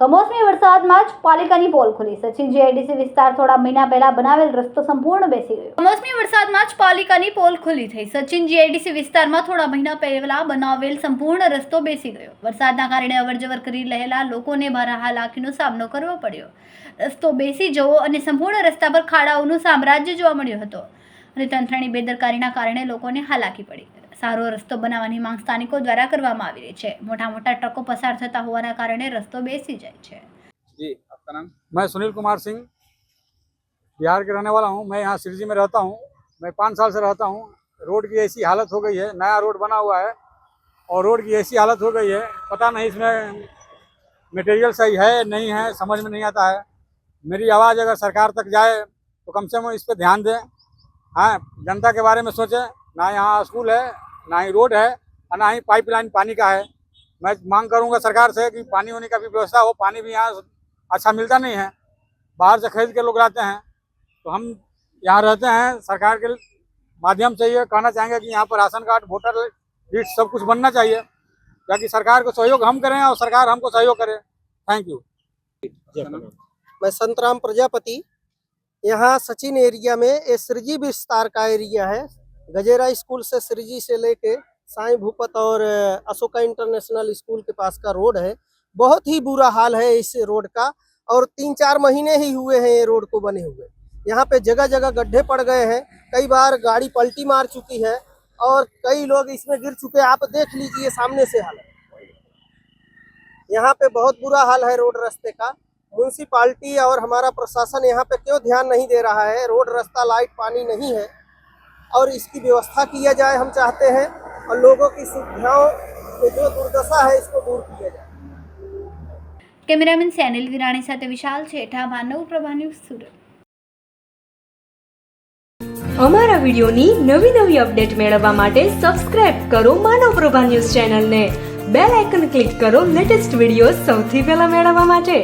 કમોસમી વરસાદમાં જ પાલિકાની પોલ ખુલી. સચિન જીઆઈડીસી વિસ્તાર થોડા મહિના પહેલા બનાવેલ રસ્તો સંપૂર્ણ બેસી ગયો. કમોસમી વરસાદમાં જ પાલિકાની પોલ ખુલી થઈ. સચિન જીઆઈડીસી વિસ્તારમાં થોડા મહિના પહેલા બનાવેલ સંપૂર્ણ રસ્તો બેસી ગયો. વરસાદના કારણે અવરજવર કરી રહેલા લોકોને ભારે હાલાકીનો સામનો કરવો પડ્યો. રસ્તો બેસી જવો અને સંપૂર્ણ રસ્તા પર ખાડાઓનું સામ્રાજ્ય જોવા મળ્યો હતો. તંત્રની બેદરકારીના કારણે લોકોને હાલાકી પડી સારો રસ્તો બનાવવાની માંગ સ્થાનિકો દ્વારા કરવામાં આવી રહી છે મોટા મોટા ટ્રકો પસાર થતા હોવાના કારણે રસ્તો બેસી જાય છે जी आपका नाम मैं सुनील कुमार सिंह बिहार के रहने वाला हूँ मैं यहाँ सिरजी में रहता हूँ मैं पाँच साल से रहता हूँ रोड की ऐसी हालत हो गई है नया रोड बना हुआ है और रोड की ऐसी हालत हो गई है पता नहीं इसमें मटेरियल सही है नहीं है समझ में नहीं आता है मेरी आवाज़ अगर सरकार तक जाए तो कम से कम इस पर ध्यान दें हाँ जनता के बारे में सोचें, ना यहाँ स्कूल है, ना ही रोड है, और ना ही पाइपलाइन पानी का है। मैं मांग करूँगा सरकार से कि पानी होने का भी व्यवस्था हो, पानी भी यहाँ अच्छा मिलता नहीं है, बाहर से खरीद के लोग लाते हैं। तो हम यहाँ रहते हैं, सरकार के माध्यम से ये कहना चाहेंगे कि यहाँ पर राशन कार्ड, वोटर लिस्ट सब कुछ बनना चाहिए, ताकि सरकार को सहयोग हम करें और सरकार हमको सहयोग करे। Thank you. मैं संतराम प्रजापति यहाँ सचिन एरिया में ये सृजी विस्तार का एरिया है। गजेरा स्कूल से सृजी से लेके साईं भूपत और अशोका इंटरनेशनल स्कूल के पास का रोड है। बहुत ही बुरा हाल है इस रोड का और तीन चार महीने ही हुए हैं ये रोड को बने हुए। यहाँ पे जगह जगह गड्ढे पड़ गए हैं। कई बार गाड़ी पलटी मार चुकी है और कई लोग इसमें गिर चुके आप देख लीजिए सामने से हालत यहाँ पे बहुत बुरा हाल है रोड रास्ते का। म्यूनसिपाल्टी और हमारा प्रशासन यहाँ पे क्यों ध्यान नहीं दे रहा है रोड रास्ता लाइट पानी नहीं है और इसकी व्यवस्था किया जाए हम चाहते हैं और लोगों की सुविधाओं की जो दुर्दशा है इसको दूर किया जाए કેમેરામેન સેનિલ વિરાણી સાથે વિશાલ છેઠા માનવ પ્રભા ન્યૂઝ સુરત અમારા વિડિયોની નવી નવી અપડેટ મેળવવા માટે સબસ્ક્રાઇબ કરો માનવ પ્રભા ન્યૂઝ ચેનલને બેલ આઇકન ક્લિક કરો લેટેસ્ટ વિડીયો સૌથી પહેલા મેળવવા માટે